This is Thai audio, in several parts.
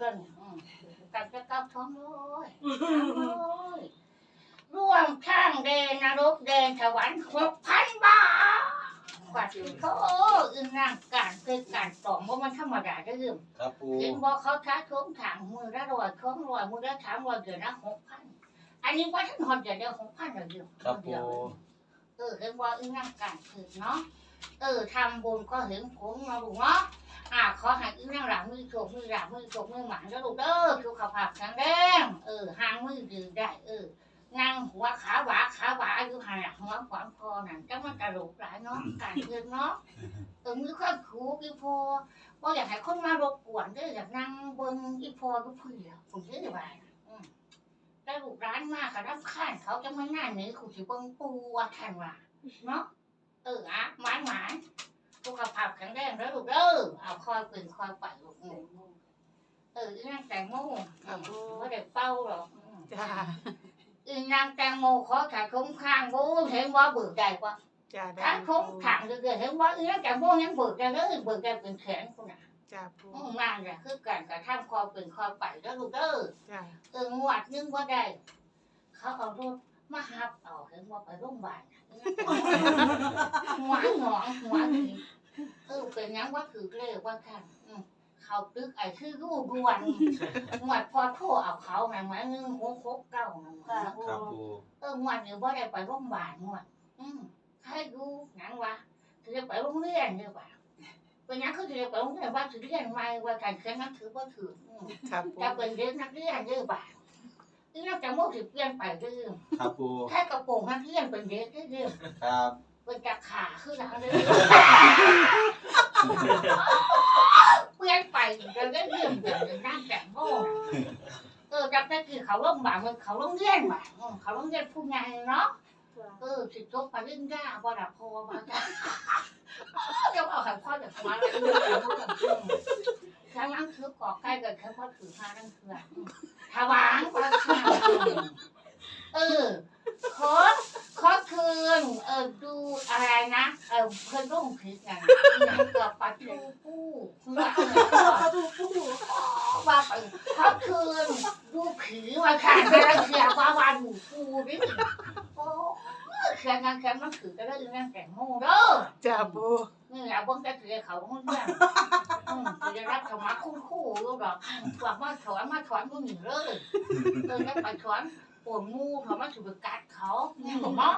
ก็เนี่ยอืมกันจะเก้าท้องเลยเลยร่วมข้างเดนนรกเดนสวรรค์หกพันบาทกว่าถึงเขาอึ้งนั่งการเคยการตองว่ามันธรรมดาได้ยืมครับปูเห็นบอกเขาท้าทวงถางมือละร้อยท้องร้อยมือละสามร้อยเดือนละหกพันอันนี้ว่าท่านหอดเดือนเดียวหกพันเดียวครับเดีปูยวเออเห็นว่าอึ้งนั่งการคือเนาะเออทำบุญก็เห็นผลมาลูกเนาะ อ่าขอให้อึ้งนั่งหลังมือโฉกมือหลังมือโฉกมือหมันแล้วลูกเด้อสุขภาพแข็งแรงเออหางมือดื้อได้เออนั่งหัวขาหวาขาหวาอยู่หันหลังหัวขวางคอนั่นจะมันกระโหลกหลายเนาะการเงินเนาะเออมือค่อยขูกี่พอบ่าอยากให้คนมารบกวนเด้ออยากนั่งเบิ่งอีพอก็เพื่อผมเชื่อว่านะอืมแต่ลูกร้านมากก็รับข้านเขาจะมาหน้าเหนือคุณสิเบิ่งปูว่าท่านว่าเนาะเอออะหมานหมาน สุขภาพแข็งแรงแล้วลูกเด้อเอาคอยเป็นคอยไปลูกอืมเอออีนางแตงโมอืมบ่ได้เป้าหรอกอืมจ้าอีนางแตงโมขอถ่ายคุ้มข้างบูเห็นว่าเบิกได้ปะจ้าได้ถ้าคุ้มข้างเรื่อยๆเห็นว่าอีนางแตงโมยังเบิกได้เลยเบิกได้เป็นแขนคุณน่ะจ้าปูอืมนั่นแหละคือการกระทำความเป็นความไปแล้วลูกเด้อจ้าเออหวดนึงว่าได้ เขาเอารถมาหับเอาเห็นว่าไปโรงพยาบาลน่ะหัวหนองหัวนี่ เออเป็นหยังว่าถือเลขว่าท่านอืมเขาตึกไอ้ชื่อรูปด่วนหวดพอโทรเอาเขาแม่งไหมหนึ่งหกหกเก้านั่นแหละครับปูเออหวดนี่ว่าได้ไปโรงพยาบาลหวดอืมให้ดูหนังวะถือจะไปโรงเรียนหรือเปล่าเป็นหยังเขาถือจะไปโรงเรียนว่าถือเรียนไหมว่าการเขียนหนังถือว่าถืออืมครับปูจะเป็นเด็กนักเรียนเยอะบ่าที่น่าจะโมกสิเปลี่ยนไปเรื่อยครับปูแค่กระโปรงนักเรียนเป็นเด็กเรื่อยครับ เป็นจะขาขึ้นหลังเลยเปลี่ยนไปเรื่อยเรื่อยเรื่อยนั่งแต่โม่เออจากนั้นคือเขาล่มบ่ามันเขาล่มเรียนบ่าเขาล่มเรียนผู้ใหญ่เนาะเออสิจบปริญญาบ่ดับพอมาจ้ะเดี๋ยวเอาขันพ่อจากมาเลยทั้งนั้นคือกอกใกล้กันแค่พ่อถือผ้านั่นคือถวางพระข้าเออ ขอขอคืนเออดูอะไรนะเออเพิ่นร่งผิดกันยังกับปลาทูปูว่าเออเขาดูผู้ดูว่าไปขอคืนดูผีว่าค่ะเวลาเสียว่าว่าดูปูดิโอ้เขียนงานเขียนมันถือก็ได้ยังแต่งโม่เด้อจ้าปูนี่เอาเบิ่งแต่เสียเขาเมื่ออืมจะรับธรรมะคุ้มคู่รู้ดอกกว่ามาถอนมาถอนก็หนีเลยเออแล้วไปถอน ปวดงูเขามาถือไปกัดเขาเนี่ยผมเนาะ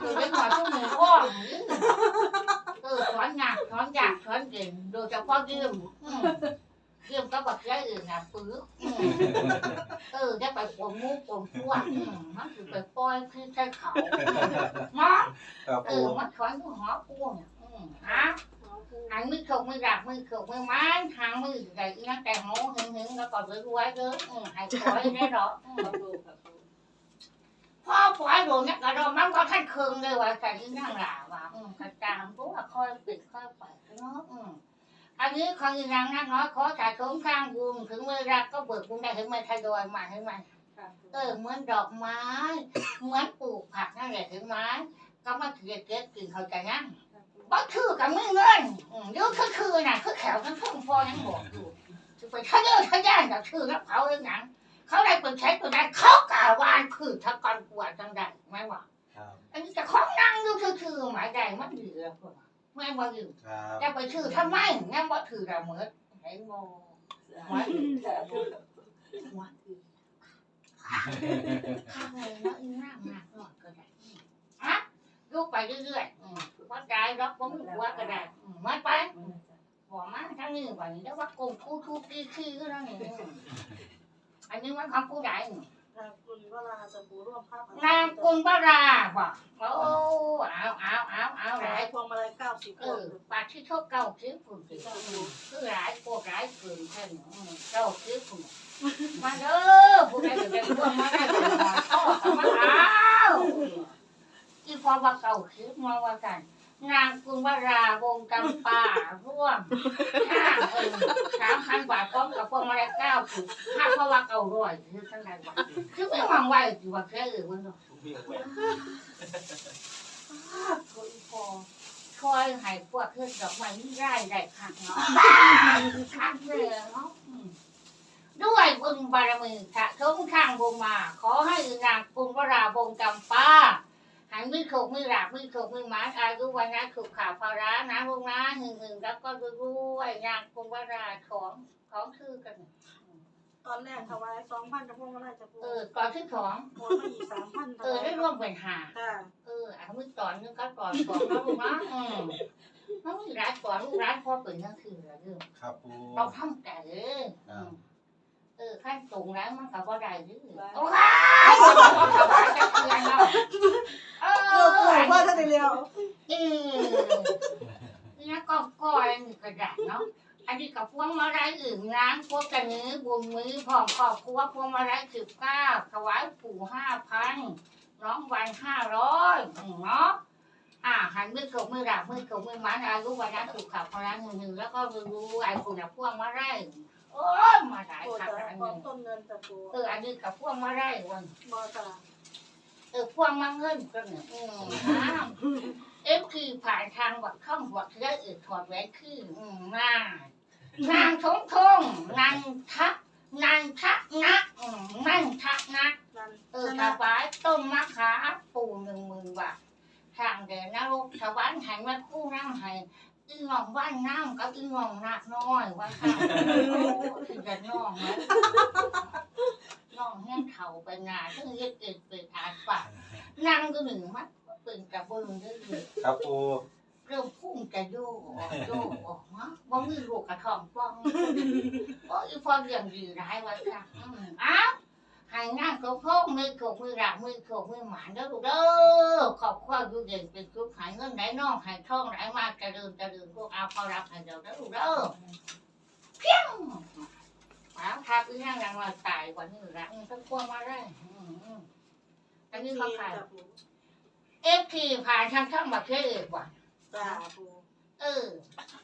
เออได้ถอนทุกมือพ่อเออถอนหนักถอนยากถอนเก่งโดยเฉพาะเยี่ยมอืมเยี่ยมก็บอกแค่อื่นนะปื้ออืมเออได้ไปปวดงูปวดพวกอืมมันถือไปปล่อยคือใช้เขาเนาะครับเอปูอมันถอนอยู่หอพวงเนี่ยอืมฮะหางมือขกมือดักมือขกมือไม้หางมือใหญ่นักแต่งโมหึงหึงแล้วก็รวยรวยๆเด้ออืมให้ถอยได้หรอกอืม พ่อปล่อยโดนเนี่ยกระโดดมันก็ท่านเคืองเลยว่าแต่ที่นั่งหล่าว่าอืมกระจามตัวคอยปิดคอยไปเนาะอืมอันนี้ของอีนางนักน้อยขอจ่ายสงข้างบุญถึงเวลาก็เบิกบุญได้ถึงไม่ทยอยมาถึงมันเออเหมือนดอกไม้ เหมือนปลูกผักนั่นแหละถึงไม้ก็มาเกลียดเกลียดกินเขาใจงั้นบ่คือกับมือเงินอืมอยุ่คือคือน่ะคือแขวทั้งทุ่งพอยังบอกอยู่จะไปทะเยอทะยานกับชื่อรับเขาเรื่องหนัง เขาได้เป็นใช้ตัวได้เขากล่าววานคือทะกอนปวดจังใดไม่ว่าครับอันนี้จะของนั่งอยู่คือคือหมายใดมันเหลือพวกไม่ว่าอยู่ครับจะไปชื่อทำไมงั้นบ่ถือระเมิดเห็นบ่หัวหัวข้างเลยเนาะอีน้ำหนักหน่อยก็ได้ฮะลูกไปเรื่อยๆอืมว่าใจรักผมว่าก็ได้อืมมาไปบอกมาทั้งนี้ว่านี้แล้วว่ากงคู่ทุกที่ขี้ก็นั่นเอง อันนี้มันของผู้ใดนางคุณวราจะปูร่วมภาพนางกุลปราบ่โอ้เอาเอาเอาเอาหหลาลายยพวงมาลัยเก้าสิบเอพวงอปากที่ชอบเก้าคิ้วฝุ่นสิคือหลายโคตรหลายฝุ่นแค่นี้เก้าคิ้วฝุ่นมาเด้อผู้ใดจะเป็นร่วมมาได้เป็นหอพ่อมาเอาอีพอว่าเก้าคิ้วมาว่ากัน นางกุลวราวงจำปาร่วมห้าเออสามพันบาทพร้อมกับพวงมาลัยเก้าสิบห้าพระว่าเก้าร้อยคือทั้งนั้นว่าคือไม่หวังไว้คือว่าแค่เอื่นมันเนาะโอ้ยพอคอยหายพวกเพื่อนดอกไม้นี่ได้ได้คักเนาะคักเลยเนาะอืมบารมีสะสมทางบุญมา ขอให้นางกุลวราบงกำปา หันมือโขกมือหลากมือโขกมือหมาอายุวันนะถูกข่าวภาระนะลุงนะหึงหึงแล้วก็รวยๆนางกุลวราของของคือกัน ตอนแรกถวายสองพันจะพวงมาลัยจะปูเออก่อนที่ของ โอนมาอีกสามพันเออได้ร่วมเป็นหา จ้าเออเอามือตอนนึงก็ตอนสองแล้วลูกนะอืมแล้วมีร้านก่อนลูกร้านพอเปิดนั่นคืออะไรเรื่องครับปู เราทำแต่เออครับ เออขั้นสูงแล้วมันกับว่าได้ดื้อโอ้ยมันถวายจะเพื่อนเราเอเออปูอว่าถ้าได้เร็วเออนี่ก็ก้อยนี่กระดาษเนาะอันนี้กับพวงมาลัยอื่นร้านพวกกันนี้บุญมือพร้อมครอบครัวพวงมาลัยสิบเก้าถวายปู่ห้าพันน้องวันห้าร้อยเนาะอ่าหันมือเกบมือดับมือเกบมือมันอายุวันนั้นถูกขับพลังหนึ่งหนึ่งแล้วก็รู้ไอ้คนน่ะพ่วงมาได้ โอ้ยมาหลายปูขับจ้าอันขอนี้ต้นเงินจะปูเอออันนี้กับพ่วงมาได้วันบอจ้าเออพ่วงมาเงินก็เนี่ยอืมอ้าวเอฟคือผ่านทางวัดข้องวัดแล้วเออถอดแหวนคืออืมนางนางทงทงนางทักนางทักนักอืมนั่งทักนักนั่นเออถวายต้มมะขามปูหนึ่งหมื่นบาททางเดินนรกถวายหันมาคู่น้ำให้ อีหน่องว่านน้ำกับอีหน่องหนักน้อยว่าค่ะถึงจะน้องนะน้องแห้งเข่าไปงานทั้งเย็ดเอ็ดเป็นอาปากนั่งก็หนึ่งมัดเป็นกระเบื้องเด้อครับปูเริ่มพุ่งจะโยกออกโยกออกมาบ่มีลูกกระทองป้องโอ้ยพอเรื่องดีร้ายว่าค่ะอืม อ้าวให้นั่งกับพ่อมือขกมือหลักมือขกมือหมานเด้อลูกเด้อขอบคุณดูเด่นเป็นทุกข์หายเงินไหนน้องหายท่องไหนมากกระเดินกระเดินพวกเอาเขารับให้เดี๋ยวเด้อลูกเด้อเพียงแล้วทับอีนั่งยังมาตายกว่านี้ละอืมต้องกลัวมาได้อืมอืมอันนี้เขาขายจ้าปูเอฟทีผ่านทางช่องบักเชื่อเอกว่ะจ้าปู เออ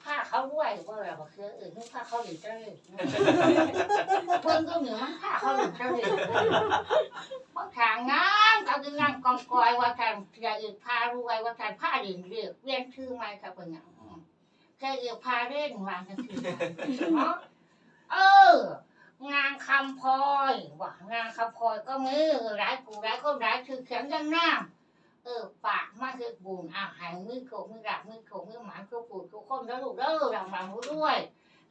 ผ้าเขาด้วยว่าอะไรบักเชื่อเอกนี่ผ้าเขาหลีเจ้เลยเพิ่นก็เหนือมันผ้าเขาหลีเจ้าเลยว่าทางงานก็คืองานกองกอยว่าทางอย่าอีกพารวยว่าทางผ้าเรียนเรียกเวียนชื่อไม่ครับเป็นอย่างแค่เอีกพาเล่นวางกันคือเนาะเอองานคำพลอยว่างานคำพลอยก็มือร้ายกูร้ายก็ร้ายคือเขียนยังหน้า เออปากมาคือบุญอะหายมือโขกมือดักมือโขกมือหมานคือปูดทุกคนแล้วลูกเด้อรำรำรู้ด้วย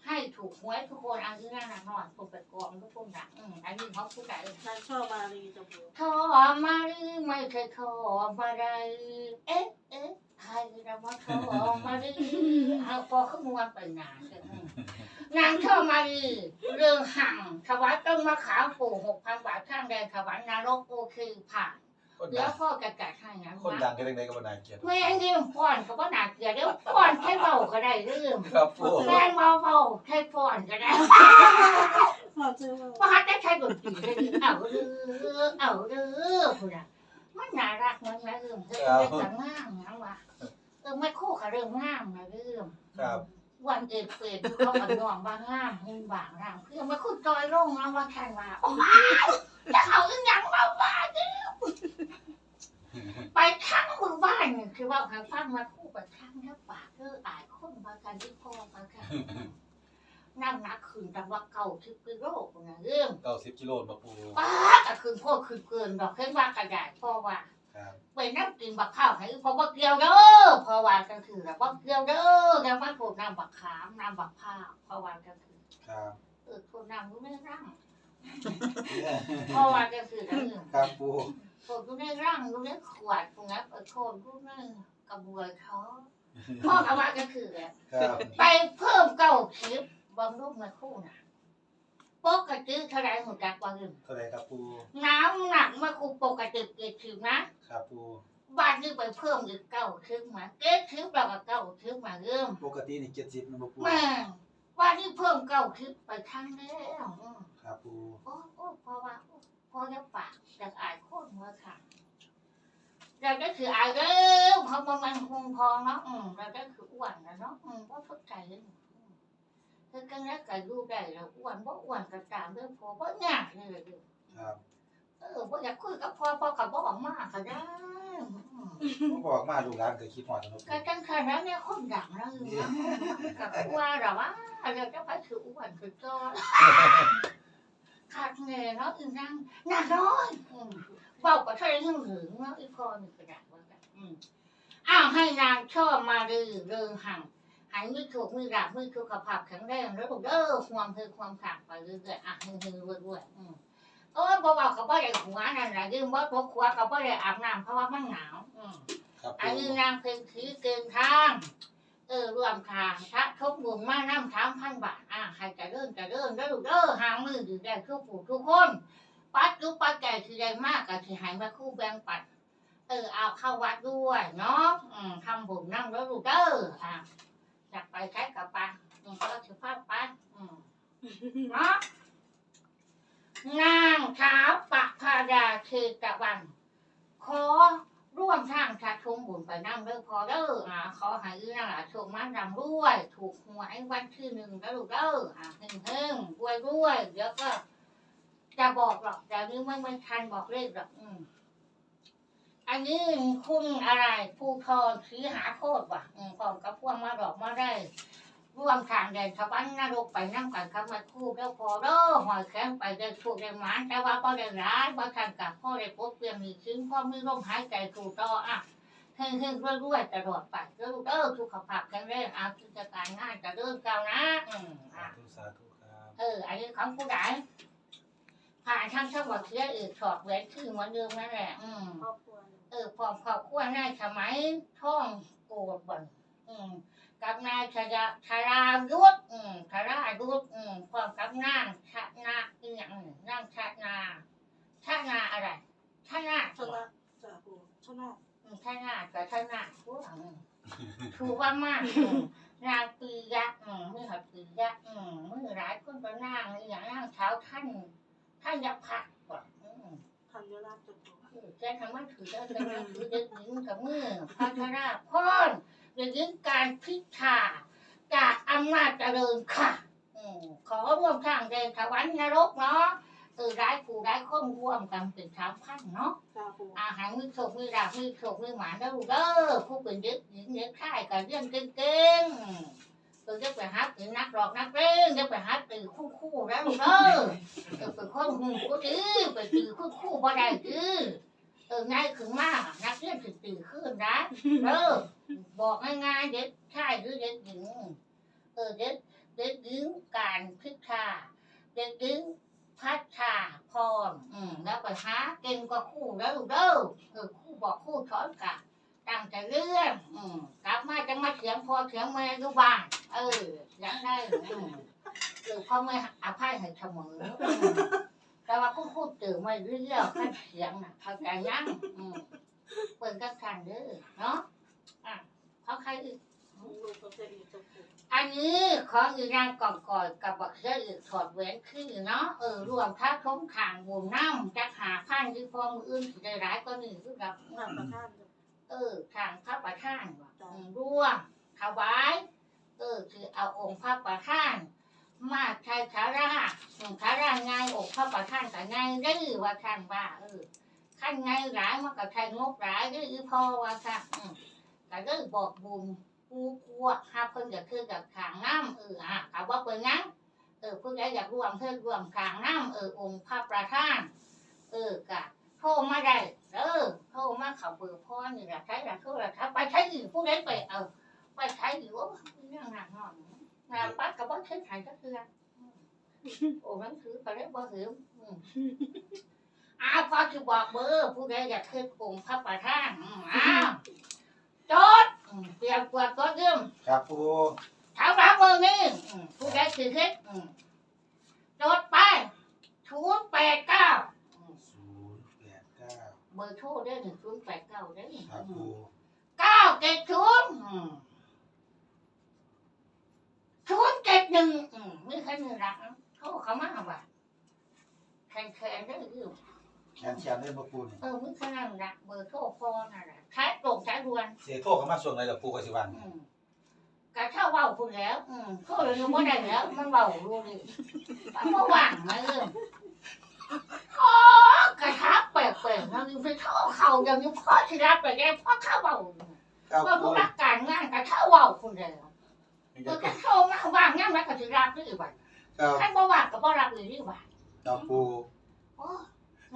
ให้ถูกหวยทุกคนอันนี้น่าหนักหน่อยผมไปกองทุกคนดักอืมอันนี้เขาพูดได้นายชอบมาลีจะปูทอมาหรือไม่เคยทอมาได้เอ๊ะเอ๊ะใครจะมาทอมาหรือเอาพอขึ้นวันไปนานเลยนางทอมาหรือเรื่องห่างถวายต้นมะขามปู่หกพันบาทข้างแดงถวายนรกโอเคผ่าน คนแล้ดัวงพ่อจะจัดให้นะคนดังกันยังไงก็บ่น่าเกลียดไม่อันนี้พ่อนก็ว่าหนักเกลียดเดี๋ยวพ่อนแค่เบาก็ได้เรื่องครับปูแรงเบาเบาๆแค่พ่อนก็ได้พอเจอว่าฮัทได้ใช้ดนตรีได้ดีเอาเด้อเอาเด้อคุณอะมันน่ารักเหมือนนะเรื่องเรื่องเรื่องงามนะวะเออไม่คู่กับเรื่องงามนะเรื่อง ครับวันเอ็ดเปิดเขาอันยองว่างามเห็นบางร่างเพื่อมาคุยจอยลงนะว่าแค่ว่าโอ้ย จะเอาอีหยังมาว่าเด้อไปทั้งมือบ้านนี่คือว่าทางฟังมาคู่กับทั้งเนื้อปากเอออายคนมากันที่พ่อมากันนั่งนักขืนแต่ว่าเก่าทิพย์โลกนะเรื่องเก้าสิบกิโลมาปูป้าก็คือพ่อคือเกินดอกเข่นว่ากระดาษพ่อว่า ครับไปนั่งกินบักข้าวให้พ่อบักเกียวเด้อพ่อว่าก็คือแบบบักเกียวเด้อแล้วมันถูกน้ำบักขามน้ำบักข้าวพ่อว่าก็คือครับ เออถูกน้ำรู้ไม่ร่าง พ่อว่าก็คือนั่นเองครับปูถูกรู้ไม่ร่างรู้ไม่ขวดตรงนั้นเออโคนรู้ไม่กระบวยเขาพ่อก็ว่าก็คือแบบครับไปเพิ่มเก้าคลิปบางรูปมาคู่น่ะปกติเท่าไรหัวจักว่าอื่นเท่าไหรครับปูน้ำหนักเมื่อครูปกติเกิดขึ้นนะครับปูบ้านนี้ไปเพิ่มอีกเก้าครึ่งมาเก็ดครึ่งเราก็เก้าครึ่งมาเริ่มปกตินี่เจ็ดสิบนะมาปูแม่ งบ้านนี้เพิ่มเก้าครึ่งไปครั้งแล้วอืมครับปูโอ้โอ้พอว่าโอ้พอจะปากจากอายโคตรเมื่อค่ะเราก็คืออายเร็วเพราะมันมันคงพอเนาะอืมเราก็คืออ้วนนะเนาะอืมว่าเข้าใจเลยอืมคือกันแล้วก็ดูได้แล้วอ้วนว่าอ้วนก็ตามเรื่องพอว่าง่ายเลยเลยครับ เออว่าอยากคุยกับพ่อพ่อกับพ่อออกมาก็ได้อืม ผมบอกมาลูกหลานเคยคิดหอดนะปูก็จังขนาดนี้คนดังแล้วอยู่นะกับว่าหรอวะเราจะไปถืออ้วนคือจอดขาดแน่นาะอีนั่งนักน้อยอืมเบาก็ใช่เรื่องหึงเนาะอีพอนี่ก็ได้ว่ากันอืมอ้าวให้นางชอบมาดื้อเริงหังหายมือถูกมือดับมือสุขภาพแข็งแรงแล้วลูกเด้อความคือความขาดไปเรื่อยๆอะฮึ่งๆรวยๆ เออบ่เบาก็บ่ได้หัวนั่นแหละยืมบ่ตกหัวก็บ่ได้อาบน้ำเพราะว่ามันหนาวอืมครับอันปูนี้นางเพ็งถือเกินทาง เออรวมทางพระทบบุญมาน้ำสามพันบาทอ่าใครจะเริ่มจะเริ่มแล้วลูกเด้อหางมือถือได้ทุกผู้ทุกคน ปัดยุปัดแก่ที่ได้มากกับที่หายมาคู่แบงปัด เออเอาเข้าวัดด้วยเนาะอืมทำบุญนั่งแล้วลูกเด้ออ่าอยากไปใช้กับปะอืมก็ถือภาพไปอืมเนาะ นางเท้าปะพาดาคือตะวัน ขอร่วมทางชาชมบุญไปนั่งเด้อพอเด้ออ่าขอให้อีนางหลาชคมันรำรวย ถูกหวยวันที่หนึ่งแล้วลูกเด้ออ่าเฮงเฮงรวยรวยเดี๋ยวก็จะบอกหรอกแต่นี้ไม่ไม่ทันบอกเลขหรอกอืมอันนี้คุณอะไรภูทรสีหาโคตรว่ะอืมพร้อมกับพวงมาดอกมาได้ ร่วมทางแดนชาวบ้านนรกไปนั่งกันคำว่าคู่แล้วพอเด้อหอยแข็งไปได้ถูกได้หมานแต่ว่าพอได้ร้ายพอทันกับพ่อได้พบเปลี่ยนมีชิ้นพ่อม่ร่มหายใจถูกต่ออะเฮงเฮงรวยรวยตลอดไปเด้อเด้อสุขภาพแข็งแรงอากิจการงานจะเริ่มก้าวหนะอืมอะสาธุครับเอออันนี้ของผู้ใดผ่านทางช่องบอกเสียอื่นถอดแหวนชื่อเหมือนเดิมนั่นแหละอืมครอบครัวเออพร้อมครอบครัวนายสมัยท่องโกดบ่นอืม กับนายชยาชารายุทธอืมชารายุทธอืมพร้อมกับนางชะนาอีหยังอืมนางชะนาชะนาอะไรชะนาชนะจ่าปูชนะอืมชะนากับชะนาผู้หลังถูกว่ามากอืมนางปียะอืมมือหัดปียะอืมมือร้ายคนก็นางอีหยังนางเท้าท่านท่านยักษ์ผักบ่อืม ธัญราชจ่าปูแกทำมันถือได้เป็นมันถือเด็กหญิงกับมือพัฒนาพรเด็ก หญิงการพิชาจากอำนาจเจริญค่ะอืมขอร่วมทางเดินถวันนรกเนาะเออร้ายผู้ร้ายคนร่วมกันเป็นสามพันเนาะจ่าปูอาหารมือโฉกมือดาบมือโฉกมือหมาแล้วลูกเด้อผู้เป็นเด็กหญิงเด็กชายกับเรื่องเก่งๆเออจะไปหาตื่นนักหลอกนักเล่นจะไปหาตื่นคู่คู่ๆแล้วลูกเด้อเออเป็นคนหูกูจื้อไปตื่นคู่คู่ๆบ่ได้จื้อเออง่ายขึ้นมากนักเรียนถึงตื่นขึ้นนะเออ บอกง่ายๆเด็กชายหรือเด็กหญิงเออเด็กเด็กหญิงการพิชาเด็กหญิงพัชชาพรอืมแล้วไปหาเก่งกว่าคู่แล้วเด้อเออคู่บอกครู่สอนกะตั้งใจเรื่องอืมกลับมาจะมาเถียงพอเถียงแม่ดูบ้านเอออยากได้อืมเออพ่อแม่อภัยให้เสมออืมแต่ว่าคุณพูดตื่นมาเรื่อยๆขั้นเสียงน่ะเข้าใจยังอืมเปิดกันขันเด้อเนาะ เขาใครอีก ลูกก็จะอีกจ่าปูอันนี้ของอีนางก่อนก่อนกับบักเสืออีกถอดแหวนคือเนาะเออรวมท้าทมขางบุญน้ำจะหาพันที่ฟองมืออื่นสิได้ร้ายก็นี่คือกับงานประทานจ่าเออทางพระประธานว่ะอืมร่วมถวายเออคือเอาองค์พระประธาน มาใช้ขาราอืมขาราไงองค์พระประธานกับไงได้อว่าท่านว่าเออขั้นไงหลายมันก็ใช้งบหลายได้อพอว่าค่ะอืม ก็เลยบอกบุญกูกลัวหาเพิ่นอยากคือกับขางน้ำเอออะเขาว่าเป็นหยังเออเพิ่นอยากรวมเพิ่นรวมขางน้ำเออองค์พระประธาน เออกะโทรมาได้เออโทรมาเขาเบอร์พ่อนี่แหละใช้ละโทรศัพท์ไปใช้อีกผู้ใดไปเอาไปใช้อยู่ว่าเรื่องหนักหน่อยงานปัดกับว่าใช้ถ่ายก็คืออืมโอ้หนังสือไปได้บ่หืมอืมอ้าวพอจะบอกเบอร์ผู้ใดอยากขึ้นองค์พระประธานอ้าว จดอืมเตรียมกวดตัวยืมครับปูถามรับมือนี่อืมผู้ใดคือเฮ็ดอืมจดไปศูนย์แปดเก้าศูนย์แปดเก้าเบอร์โทรได้หนึ่งศูนย์แปดเก้าได้หนึ่งครับปูเก้าเจ็ดศูนย์อืมศูนย์เจ็ดหนึ่งอืมไม่เคยมีรักนะเขาเขามาว่าแข่งแข่งได้หรือ แขนแขนเล่นมาปูนี่เออไม่เคยนั่งรักเบอร์โทรพอน่ะนะใช้ตรงใช้ดวน เสียโทษเขามาส่วนไหนล่ะปูกสิวันอืมกะเช่าเบาคุณแล้ว อืมโทรเลยยังไม่ได้แล้ว มันเบาดูดิมันก็ว่างมาเอออ๋อกระทับแปลกๆนะนี่ไปเข้าเขาอย่างนี้พ่อที่รับไปแกพ่อเข้าเบาครับว่าปูผู้รักการงานกระเช่าเบาคุณแล้วนี่มัจะนกระเช่ามาว่างงานแล้วก็จะรับได้อีกวันครับท่านบ่ว่างก็บ่รับอีกอีกวันครับปูโอ้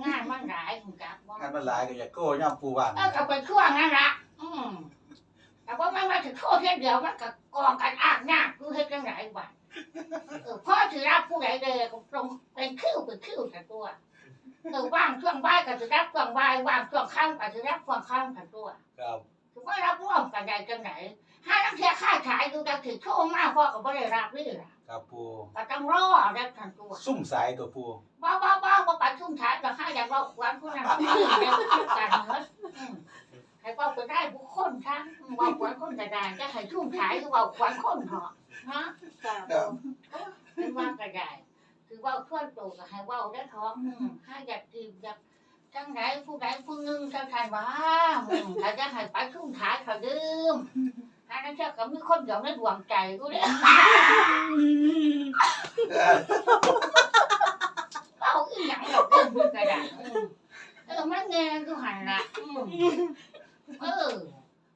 งานมันหลายคุณจักบ่งานมันหลายก็อย่าโก้ย่ำปูว่างเออก็เป็นช่วงนั่นละอืมแต่ว่าไม่มาถึงโทษแค่เดียวมันก็กองกันอ้างยากคือเฮ็ดจังไดบ้างเออพ่อถือรับผู้ใดเด้ก็ตรงเป็นคิ้วเป็นคิ้วแต่ตัวเออว่างช่วงบ่ายก็ถือรับช่วงบ่ายว่างช่วงค่ำก็ถือรับช่วงค่ำแต่ตัวครับถือว่ารับร่วมกันได้จังไหนห้านักเที่ยค่าขายดูจะถือโชว์มากพ่อก็บ่ได้รับนี่ล่ะ ครับปูก็ต้องรอได้ทันตัวซุ่มสายตัวปูบ้าบ้าบ้าบ้าปัดชุ่มฉายแต่ข้าอยากว่าขวัญผู้นั้นผู้นี้เนี่ยกันเนอะอืมให้เว่าไปได้บุคคลทั้งว่าขวัญคนกระดานจะให้ชุ่มฉายคือว่าขวัญคนเหรอฮะจ้าครับเป็นว่ากระดานคือว่าทั่วโตก็ให้เว่าได้ท้องอืมถ้าอยากกินอยากจังไหนผู้ใดผู้หนึงจังทันว่าอืมถ้าจะให้ไปชุ่มฉายเขาดื่ม ถ้านั้นเชื่อก็มีคนเดียวในดวงใจกูเลยเอาอีหยังดอกเดินมือกระดานอืมเออมันแงงกูหันละอืมเออ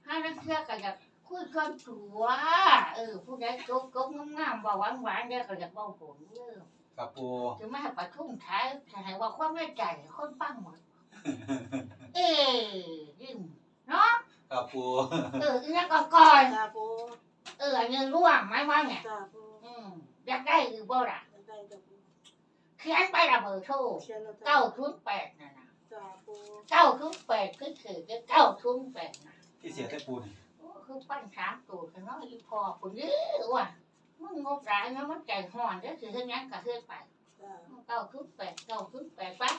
ถ้านักเชื่อก็อยากคุยกันตัวเออผู้ใดโกกกงามๆบอกหวานๆเด้อก็อยากบอกผมเด้อครับปูถึงมาให้ประทุ่มท้ายให้ว่าความไม่ใจคนฟังหมด เออยิ้ม เนาะครับปูเอออีนั่นก็ก่อนจ้าปูเอออันนี้ร่วงไหมว่าเนี่ยจ้าปูอืมอยากได้หรือบ่ล่ะได้จ้าปูเขียนไประเบิดโทรเชียนแล้วจ้าเก้าทุนแปดน่ะนะจ้าปูเก้าทุนแปดคือคือจะเก้าทุนแปดน่ะที่เสียแต่ปูนี่โอ้คือปั้นสามตัวกันเนาะอีพอคนเยอะว่ะมึงงบร้ายนะมันใจห่อนเด้อสิเฮ็ดหยังก็เฮ็ดไป จ้าเก้าทุนแปดเก้าทุนแปดปะ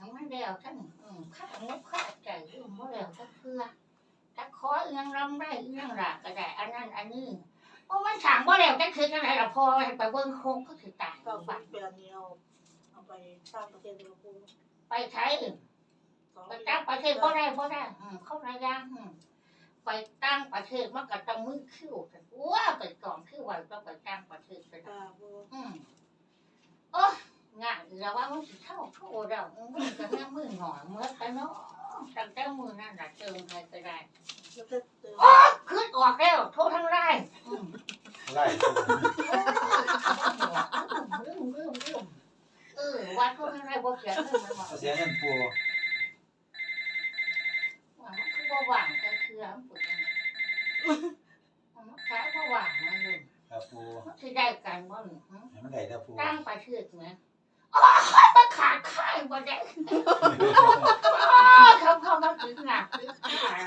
ทำมันแล้วท่านอืมข้างบข้าใจเรื่องบ่แล้วถ้าเพื่อ ถ้าขออีหยังรำได้อีหยังรักก็ได้อันนั้นอันนี้โอ้มันสั่งบ่แล้วจังคือจังไดล่ะพอให้ไปเบิ่งโคงก็สิตายเก้าบัดแปดนี่เอาเอาไปสร้างประเทศจ้าปูไปใช้สองไปตั้งประเทศบ่ได้บ่ได้อืมเข้าระยางอืมไปตั้งประเทศมันก็ต้องมือคิ้วกันว้าไปก่อนคือไว้ต้องไปตั้งประเทศก็ได้จ้าปูอืมโอ้ งานเราว่ามันสิเข้าโทษเราอืมมันก็แม่มือหน่อยเมื่อไปเนาะตั้งแต่มือนั่นแหละเจอใครก็ได้แล้วก็เติมโอ้ขึ้นออกแล้วโทษทั้งไร่อืมไล่ปูลืมลืมลืมเออว่าโทษทั้งไร่บ่เสียเงินมันบอกเอาเสียเงินปูว่ามันคือบ่หว่างกันคืออันปุ๋ยมันขายบ่หว่างมาเลยครับปูมันสิได้กันบ่นี่หึให้มันได้แต่ปูตั้งประเทศไหมอ๋อมันขาดค่าย บ่ได้เขาเขามันถึงหนักถึงขาด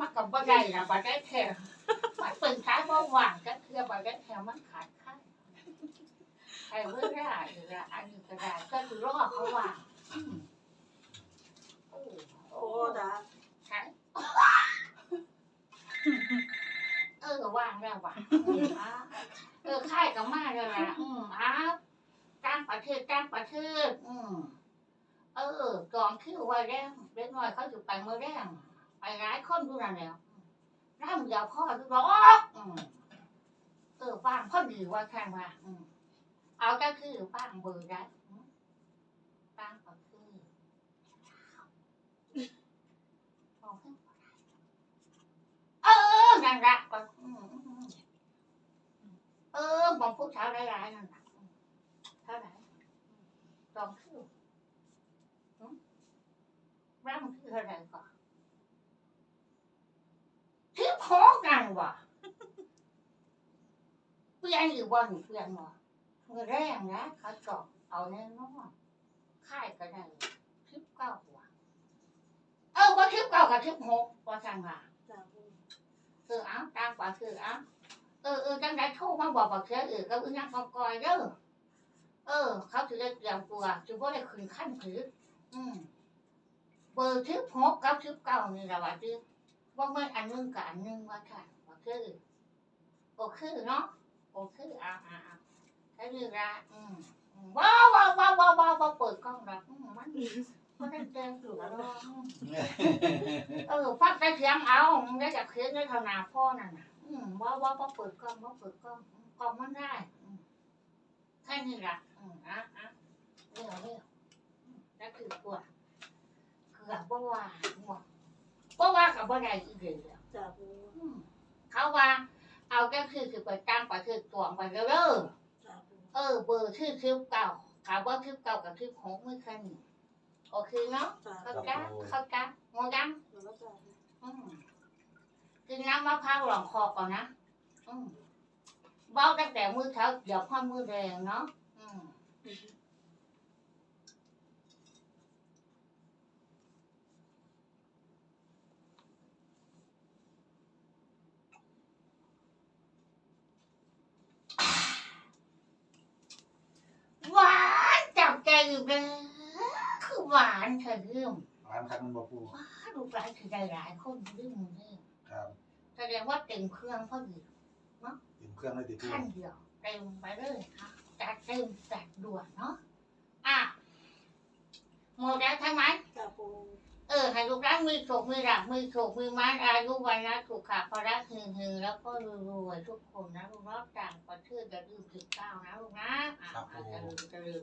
มันกับบ่ได้นะบ่ได้แท้มันเป็นขายบ่หว่างกันคือบ่ได้แท้มันขาดค่ายใครเบิ่งได้อีกละอันนี้ก็ได้ก็คือรอเขาว่างอืมโอ้โอ้จ้าใช่เออว่างแล้วว่ะอืมอะเออค่ายกับมาแล้วล่ะอืมอ้าวตั้งประเทศตั้งประเทศอืม เออจองคิวไว้แล้วเล็กน้อยเขาอยู่ไปเมื่อแรงไปร้ายคนดูนั่นแล้วร่ำยาวข้อดูร้อกเออฟังพ่อดีว่าแค่ว่าเอาก็คือฟังเบอร์ได้อืมฟังก็คือเออนั่นละก็เออบอกผู้ชายร้ายๆนั่นละเท่าไหร่ องคิวร่างคืออะไรก่อนที่พอกันวะเปลี่ยนอยู่บ่หรือเปลี่ยนบ่เมื่อแรกนะเขาจอบเอาแน่นอนค่ายก็ได้ทิปเก้าหัวเออว่าทิปเก้ากับทิปหกว่าจังว่าเออเอาตามกว่าคือเอาเออเออจังไดโทรมาบอกบอกเสียเออก็อึ้งนักกองกอยเด้อ เออ เขาถือได้เตรียมตัวถือว่าได้ขึ้นขั้นถือ อืม เบอร์ทิปหกกับทิปเก้านี่แหละว่าที่ว่าไม่อันหนึงกับอันหนึงว่าค่ะว่าคือโอคือเนาะโอคืออ่าอ่าอ่าแค่นี้ละอืมอืมว้าวว้าวว้าวว้าวว้าวว้าวเปิดกล้องแล้วอืมมันมันได้เต็มอยู่แล้วเนาะอืมเออฟังแต่เสียงเอามันได้จากเสียงได้เท่านาพ่อนั่นน่ะอืมว้าวว้าวว้าวเปิดกล้องว้าวเปิดกล้องอืมกล้องมันได้อืมแค่นี้ละอืมอะอะเร็วเร็วอืมนั่นคือตัวเกือบบ่ว่าหัวบ่ว่ากับบ่ได้อีกเลยแล้วจ้าปูอืมเขาว่า เอาก็คือคือไปตั้งประเทศตวงไปแล้วเด้อจ้าปูเออ เบอร์ชื่อคิวเก่าคถามว่าคลิปเก่ากับคลิปหกมือคันโอเคเนาะจ้าเข้าใจเข้าใจงงยังหนูก็จ้าอืมกินน้ำมะพร้าวหลองคอก่อนนะอืม เบ้าตั้งแต่มือเช้าเดี๋ยวพ่อมือแรงเนาะอืมหวานจับใจอยู่เลยคือหวานเธอเรื่องร้านคักมันบ่ปูถ้าลูกหลานคือได้หลายคนเรื่องนี้ครับ แสดงว่าเต็มเครื่องพอดี เต็มเครื่องเลยติปูขั้นเดียวเต็มไปเลยค่ะจัดเต็มจัดด่วนเนาะอะหมดแล้วใช่ไหมจ้าปูเออให้ลูกรักมือโขกมือหลักมือโขกมือมัดอายุวันนะถูกขาพระหึงหึงแล้วก็รวยๆทุกคนนะลูกรอบต่างประเทศอย่าลืมถึงก้าวนะลูกนะอะอาจจะลืมจะลืม